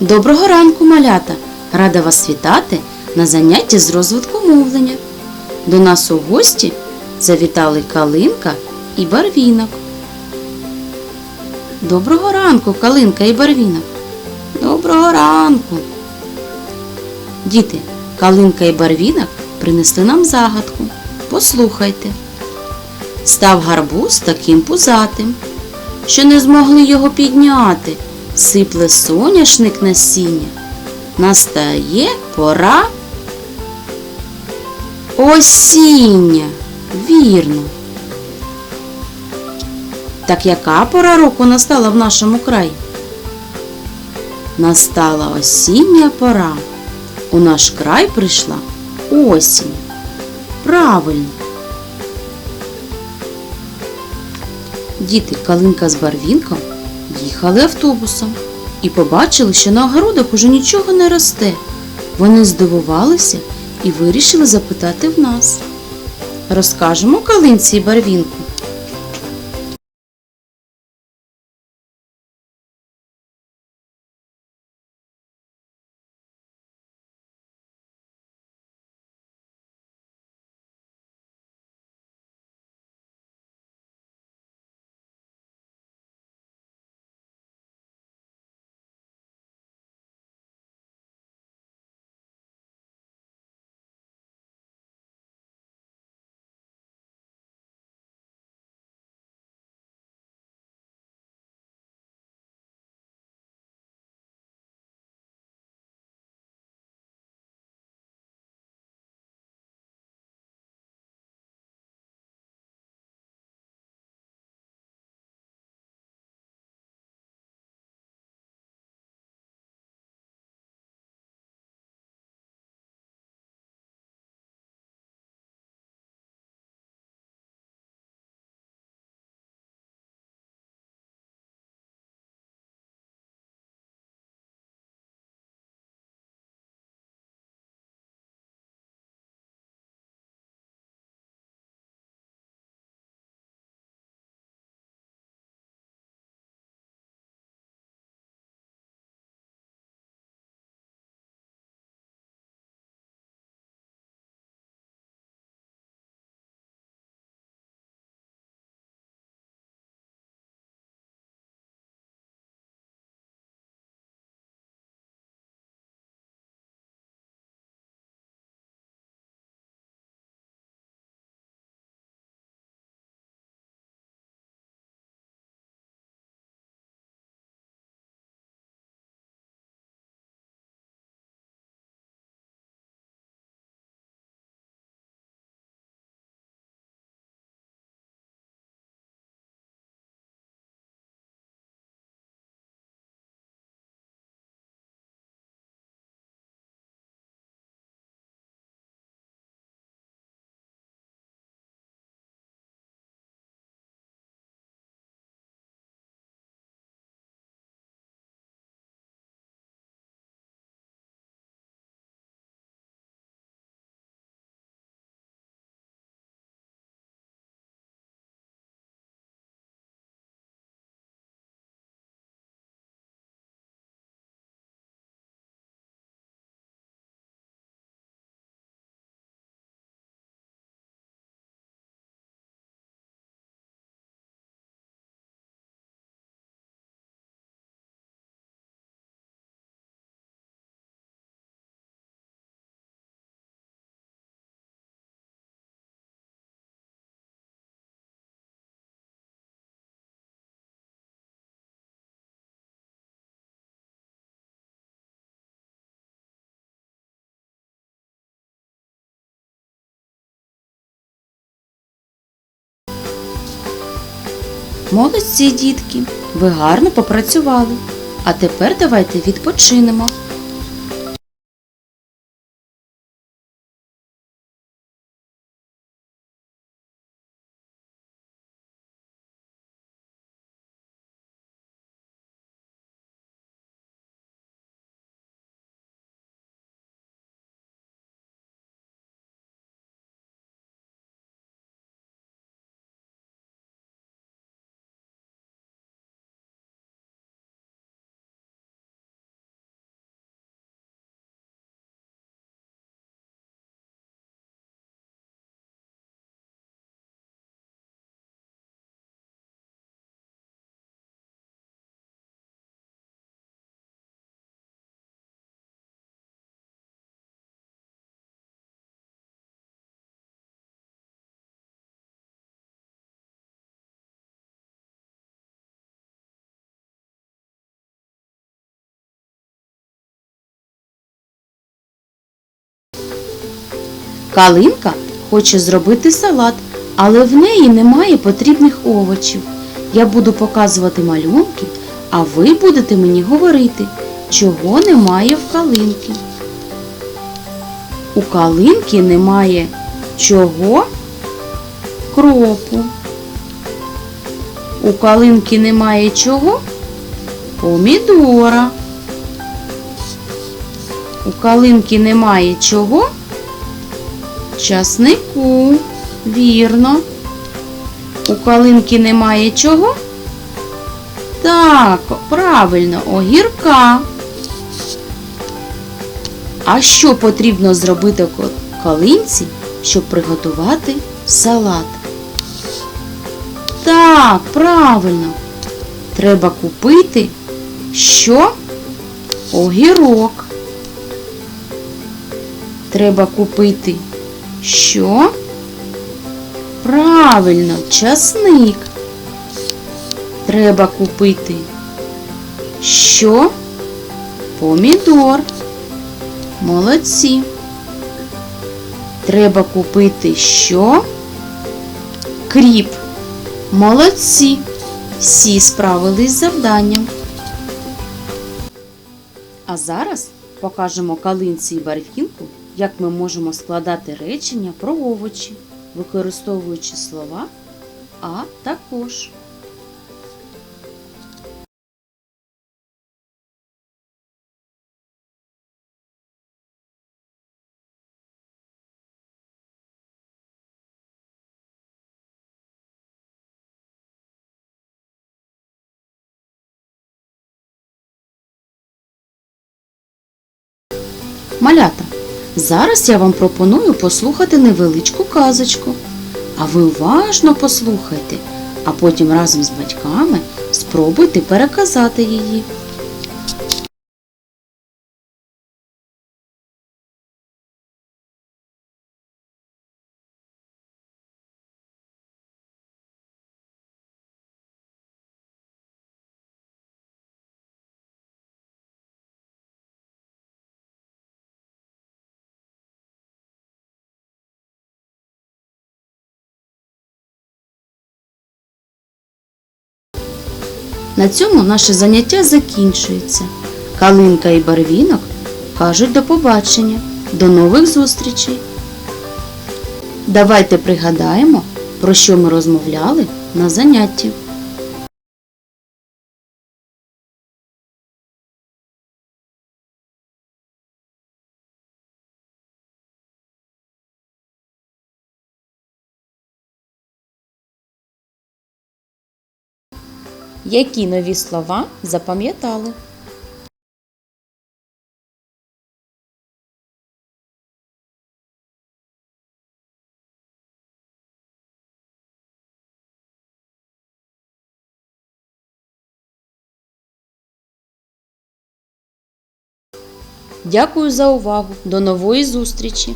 Доброго ранку, малята! Рада вас вітати на занятті з розвитку мовлення. До нас у гості завітали Калинка і Барвінок. Доброго ранку, Калинка і Барвінок. Доброго ранку. Діти, Калинка і Барвінок принесли нам загадку. Послухайте. Став гарбуз таким пузатим, що не змогли його підняти. Сипле соняшник насіння. Настає пора осіння. Вірно. Так яка пора року настала в нашому краї? Настала осіння пора. У наш край прийшла осінь. Правильно. Діти Калинка з Барвінком їхали автобусом і побачили, що на огородах уже нічого не росте. Вони здивувалися і вирішили запитати в нас. Розкажемо Калинці і Барвінку. Молодці, дітки, ви гарно попрацювали. А тепер давайте відпочинемо. Калинка хоче зробити салат, але в неї немає потрібних овочів. Я буду показувати малюнки, а ви будете мені говорити, чого немає в калинки. У калинки немає чого? Кропу. У калинки немає чого? Помідора. У калинки немає чого? Часнику. Вірно. У калинки немає чого? Так, правильно, огірка. А що потрібно зробити калинці, щоб приготувати салат? Так, правильно. Треба купити що? Огірок. Треба купити що? Правильно, часник. Треба купити що? Помідор. Молодці. Треба купити що? Кріп. Молодці. Всі справились з завданням. А зараз покажемо калинці і барвінку, як ми можемо складати речення про овочі, використовуючи слова а також. Малята, зараз я вам пропоную послухати невеличку казочку. А ви уважно послухайте, а потім разом з батьками спробуйте переказати її. На цьому наше заняття закінчується. Калинка і барвінок кажуть до побачення, до нових зустрічей. Давайте пригадаємо, про що ми розмовляли на занятті. Які нові слова запам'ятали? Дякую за увагу. До нової зустрічі!